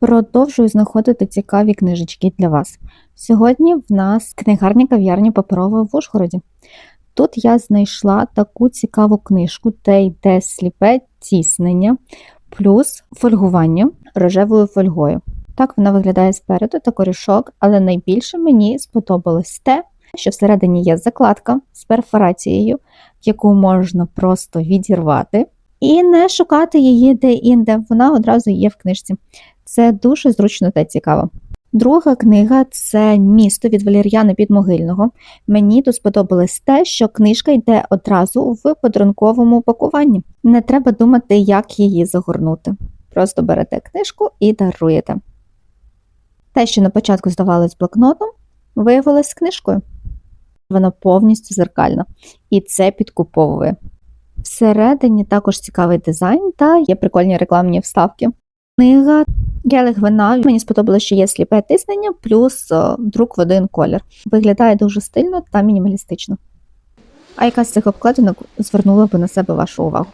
Продовжую знаходити цікаві книжечки для вас. Сьогодні в нас книгарня кав'ярня паперова в Ужгороді. Тут я знайшла таку цікаву книжку, де йде сліпе тіснення плюс фольгування рожевою фольгою. Так вона виглядає спереду та корішок, але найбільше мені сподобалось те, що всередині є закладка з перфорацією, яку можна просто відірвати і не шукати її де-інде. Вона одразу є в книжці. Це дуже зручно та цікаво. Друга книга це місто від Валер'яна Підмогильного. Мені тут сподобалось те, що книжка йде одразу в подарунковому пакуванні. Не треба думати, як її загорнути. Просто берете книжку і даруєте. Те, що на початку здавалось блокнотом, виявилось книжкою. Вона повністю зеркальна, і це підкуповує. Всередині також цікавий дизайн та є прикольні рекламні вставки. Книга Гелих вина мені сподобалося, що є сліпе тиснення плюс о, друк в один колір. Виглядає дуже стильно та мінімалістично. А яка з цих обкладинок звернула би на себе вашу увагу?